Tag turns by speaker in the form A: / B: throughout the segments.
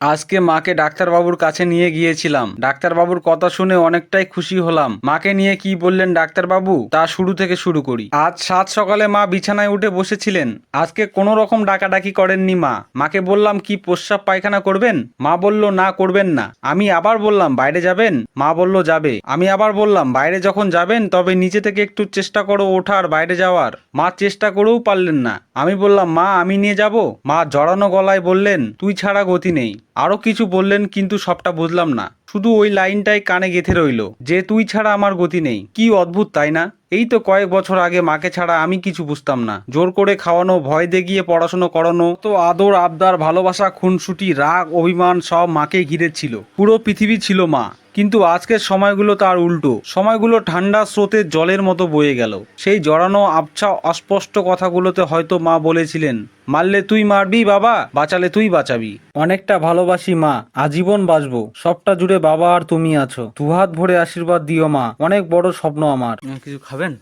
A: আজকে মাকে ডাক্তারবাবুর কাছে নিয়ে গিয়েছিলাম। ডাক্তারবাবুর কথা শুনে অনেকটাই খুশি হলাম। মাকে নিয়ে কি বললেন ডাক্তারবাবু, তা শুরু থেকে শুরু করি। আজ সাত সকালে মা বিছানায় উঠে বসেছিলেন। আজকে কোনো রকম ডাকাডাকি করেননি মা। মাকে বললাম, কি প্রস্রাব পায়খানা করবেন? মা বলল, না, করবেন না। আমি আবার বললাম, বাইরে যাবেন? মা বলল, যাবে। আমি আবার বললাম, বাইরে যখন যাবেন, তবে নিচে থেকে একটু চেষ্টা করো ওঠার, বাইরে যাওয়ার। মা চেষ্টা করেও পারলেন না। আমি বললাম, মা, আমি নিয়ে যাব? মা জড়ানো গলায় বললেন, তুই ছাড়া গতি নেই। আরও কিছু বললেন কিন্তু সবটা বুঝলাম না। শুধু ওই লাইনটাই কানে গেঁথে রইল, যে তুই ছাড়া আমার গতি নেই। কি অদ্ভুত, তাই না? এই তো কয়েক বছর আগে মাকে ছাড়া আমি কিছু বুঝতাম না। জোর করে খাওয়ানো, ভয় দেখিয়ে পড়াশুনো করানো তো আদর, আবদার, ভালোবাসা, খুনসুটি, রাগ, অভিমান সব মাকে ঘিরে ছিল পুরো পৃথিবী ছিল মা। কিন্তু আজকের সময়গুলো তার উল্টো। সময়গুলো ঠান্ডা স্রোতের জলের মতো বয়ে গেল। সেই জড়ানো আবছা অস্পষ্ট কথাগুলোতে হয়তো মা বলেছিলেন মারলে তুই মারবি বাবা বাঁচালে তুই বাঁচাবি। অনেকটা ভালোবাসি মা আজীবন বাঁচবো সবটা জুড়ে বাবা আর তুমি আছো। দুহাত ভরে আশীর্বাদ দিও মা অনেক বড় স্বপ্ন আমার। কিছু খাবেন?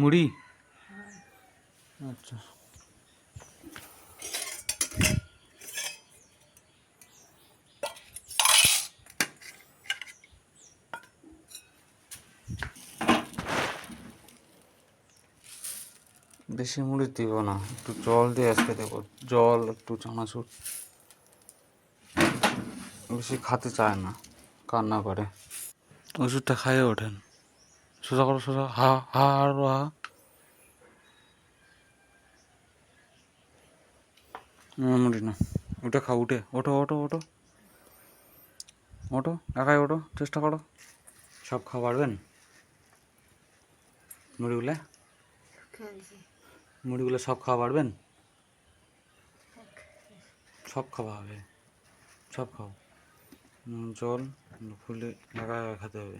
A: মুড়ি? আচ্ছা। বেশি মুড়ি দিব না একটু জল দিয়ে আজকে দেবো। জল একটু চানাচুর। বেশি খাতে চায় না কান্না করে। ওষুধটা খাইয়ে ওঠেন। সোজা করো সোজা। হা হা আর হা। মুড়ি না। উঠে খাও উঠে। ওঠো ওঠো ওঠো। ওঠো একাই ওঠো চেষ্টা করো। সব খাওয়া পারবেন? মুড়িগুলো মুড়িগুলো সব খাওয়া পারবেন? সব খাওয়া হবে। সব খাও। জল ফুলে একা খেতে হবে।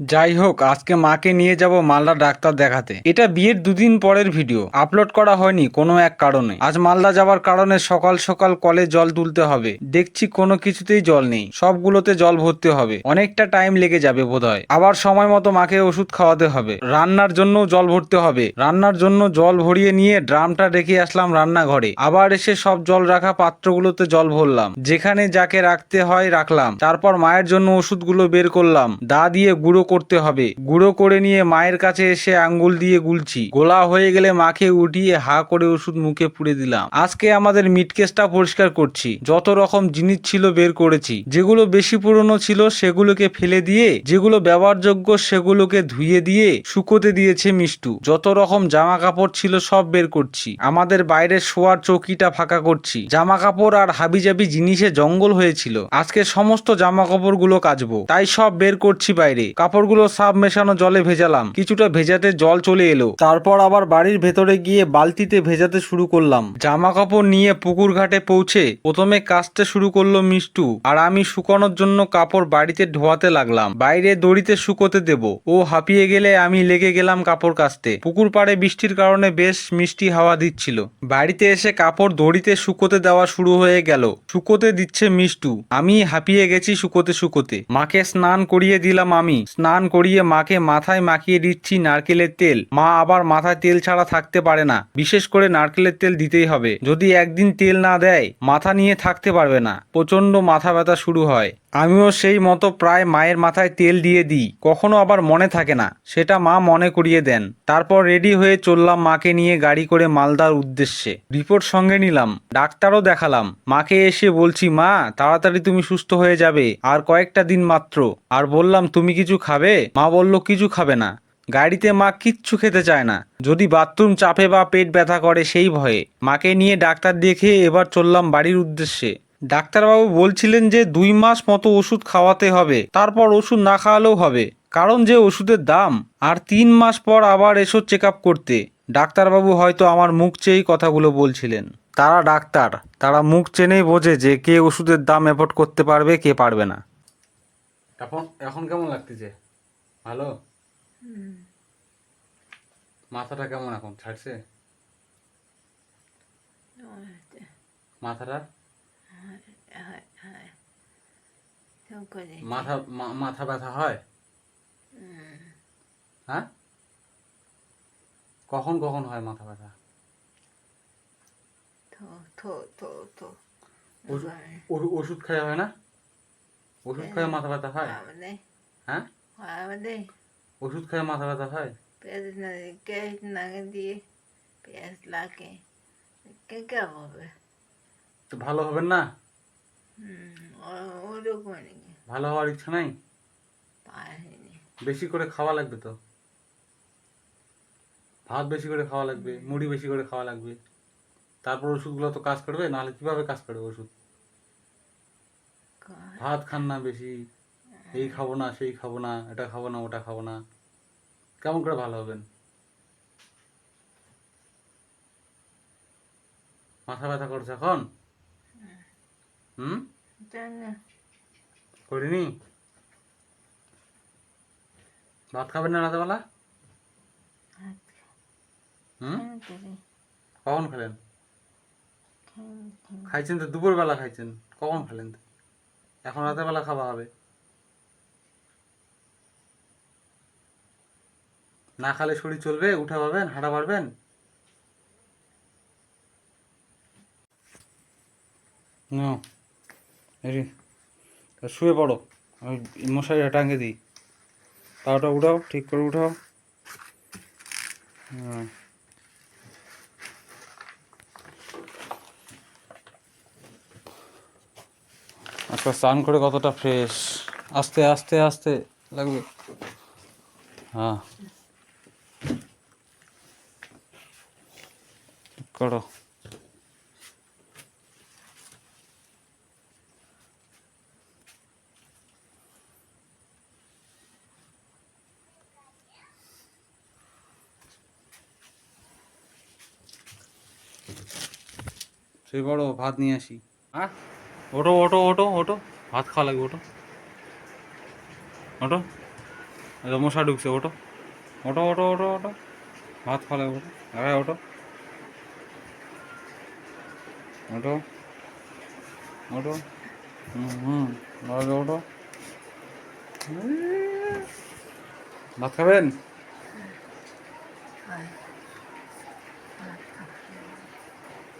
A: যাই হোক, আজকে মাকে নিয়ে যাব মালদা ডাক্তার দেখাতে। এটা বিয়ের দুদিন পরের ভিডিও। আপলোড করা হয়নি কোনো এক কারণে। আজ মালদা যাওয়ার কারণে সকাল সকাল কলে জল তুলতে হবে। দেখছি কোনো কিছুতেই জল নেই। সবগুলোতে জল ভরতে হবে। অনেকটা টাইম লেগে যাবে বোধহয়। আবার সময় মতো মাকে ওষুধ খাওয়াতে হবে। রান্নার জন্য জল ভরতে হবে। রান্নার জন্য জল ভরিয়ে নিয়ে ড্রামটা রেখে আসলাম রান্নাঘরে। আবার এসে সব জল রাখা পাত্রগুলোতে জল ভরলাম। যেখানে যাকে রাখতে হয় রাখলাম। তারপর মায়ের জন্য ওষুধগুলো বের করলাম। দা দিয়ে গুঁড়ো করতে হবে। গুঁড়ো করে নিয়ে মায়ের কাছে এসে আঙ্গুল দিয়ে গুলছি। গোলা হয়ে গেলে মাকে উঠিয়ে হা করে ওষুধ মুখে পুড়ে দিলাম। আজকে আমাদের মিট কেসটা পরিষ্কার করছি। যত রকম জিনিস ছিল বের করেছি। যেগুলো বেশি পুরনো ছিল সেগুলোকে ফেলে দিয়ে, যেগুলো ব্যবহারযোগ্য সেগুলোকে ধুয়ে দিয়ে শুকোতে দিয়েছে মিষ্টু। যত রকম জামা কাপড় ছিল সব বের করছি। আমাদের বাইরে শোয়ার চৌকিটা ফাঁকা করছি। জামা কাপড় আর হাবিজাবি জিনিসে জঙ্গল হয়েছিল। আজকে সমস্ত জামা কাপড়গুলো কাচবো। তাই সব বের করছি বাইরে। কাপড়গুলো সাব মেশানো জলে ভেজালাম। কিছুটা ভেজাতে জল চলে এলো। তারপর আবার বাড়ির ভেতরে গিয়ে বালতিতে ভেজাতে শুরু করলাম। জামা কাপড় নিয়ে পুকুর ঘাটে পৌঁছে প্রথমে কাচতে শুরু করল মিষ্টু। আর আমি শুকানোর জন্য কাপড় বাড়িতে ধোয়াতে লাগলাম। বাইরে দড়িতে শুকোতে দেব। ও হাঁপিয়ে গেলে আমি লেগে গেলাম কাপড় কাচতে। পুকুর পাড়ে বৃষ্টির কারণে বেশ মিষ্টি হাওয়া দিচ্ছিল। বাড়িতে এসে কাপড় দড়িতে শুকোতে দেওয়া শুরু হয়ে গেল। শুকোতে দিচ্ছে মিষ্টু। আমি হাঁপিয়ে গেছি শুকোতে শুকোতে। মাকে স্নান করিয়ে দিলাম আমি। স্নান করিয়ে মাকে মাথায় মাখিয়ে দিচ্ছি নারকেলের তেল। মা আবার মাথায় তেল ছাড়া থাকতে পারে না। বিশেষ করে নারকেলের তেল দিতেই হবে। যদি একদিন তেল না দেয়, মাথা নিয়ে থাকতে পারবে না। প্রচণ্ড মাথা ব্যথা শুরু হয়। আমিও সেই মতো প্রায় মায়ের মাথায় তেল দিয়ে দিই। কখনো আবার মনে থাকে না। সেটা মা মনে করিয়ে দেন। তারপর রেডি হয়ে চললাম মাকে নিয়ে গাড়ি করে মালদার উদ্দেশ্যে। রিপোর্ট সঙ্গে নিলাম। ডাক্তারও দেখালাম। মাকে এসে বলছি, মা, তাড়াতাড়ি তুমি সুস্থ হয়ে যাবে। আর কয়েকটা দিন মাত্র। আর বললাম, তুমি কিছু খাবে? মা বলল, কিছু খাবে না। গাড়িতে মা কিচ্ছু খেতে চায় না। যদি বাথরুম চাপে বা পেট ব্যথা করে, সেই ভয়ে। মাকে নিয়ে ডাক্তার দেখে এবার চললাম বাড়ির উদ্দেশ্যে। ডাক্তারবাবু বলছিলেন যে, দুই মাস মতো ওষুধ খাওয়াতে হবে। তারপর ওষুধ না খাওয়ালেও হবে। কারণ যে ওষুধের দাম। আর তিন মাস পর আবার এসো চেক আপ করতে। ডাক্তারবাবু হয়তো আমার মুখ চেয়েই কথাগুলো বলছিলেন। তারা ডাক্তার। তারা মুখ চেনেই বোঝে যে, কে ওষুধের দাম এফোর্ড করতে পারবে, কে পারবে না। এখন এখন কেমন লাগতেছে? ভালো? মাথাটা কেমন এখন? ছাড়ছে? মাথাটা? মাথা মাথা ব্যথা হয়? হ্যাঁ? কখন কখন হয় মাথা ব্যথা? ওষুধ খাওয়া হয় না? ওষুধ খাওয়া মাথা ব্যথা হয়?
B: আমাদের
A: হ্যাঁ?
B: আমাদের
A: ওষুধ খাওয়া মাথা ব্যথা হয়?
B: পেঁয়াজ না গ্যাস নাগে দিয়ে পেঁয়াজ লাগে কে হবে?
A: তো ভালো হবেন না?
B: ওরকম
A: ভালো হওয়ার ইচ্ছা নাই? বেশি করে খাওয়া লাগবে তো? ভাত বেশি করে খাওয়া লাগবে মুড়ি বেশি করে খাওয়া লাগবে। তারপর ওষুধগুলো তো কাজ করবে নাহলে কীভাবে কাজ করবে ওষুধ? ভাত খান না বেশি, এই খাব না, সেই খাব না, এটা খাব না, ওটা খাব না। কেমন করে ভালো হবেন? মাথা ব্যথা করছে এখন? হুম? করিনি? ভাত খাবেন না রাতেবেলা হুম? কখন খেলেন? খাইছেন তো, দুপুরবেলা খাইছেন। কখন খেলেন? তো? এখন রাতের বেলা খাওয়া হবে। না খালে শরীর চলবে, উঠা পাবেন, হাঁটা পারবেন। শুয়ে পড়ো, আমি মশারিটা টাঙিয়ে দিই। পাওটা উঠাও, ঠিক করে উঠাও। হ্যাঁ। আচ্ছা স্নান করে কতটা ফ্রেশ আস্তে আস্তে আস্তে। লাগবে। হ্যাঁ। করো। সেই বড় ভাত নিয়ে আসি। হ্যাঁ? ওটো ওটো ওটো ওটো ভাত খাওয়া লাগবে ওটো ওটো মশা ঢুকছে ওটো ওটো ওটো ওটো ওটো ভাত খাওয়া লাগবে ওটো আরে ওটো ওটো ওটো হুম ওটো ভাত খাবেন?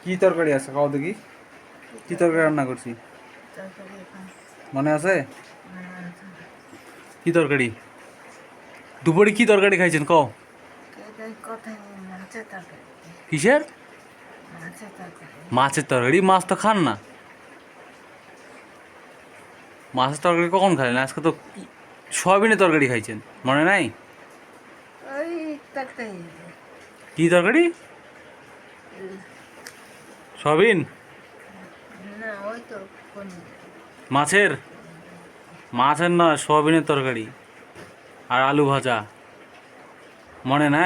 A: কি তরকারি আছে? খাও দেখি। কি তরকারি রান্না করছি? মনে আছে? কি তরকারি? দুপুরে কি তরকারি খাইছেন? কও। কিসের?
B: মাছের তরকারি।
A: মাছ তো খান না। মাছের তরকারি কখন খাইলেন আজকে তো সয়াবিনের তরকারি খাইছেন। মনে নাই? কি তরকারি? সয়াবিন? মাছের? মাছের না সোয়াবিনের তরকারি। আর আলু ভাজা। মনে নাই?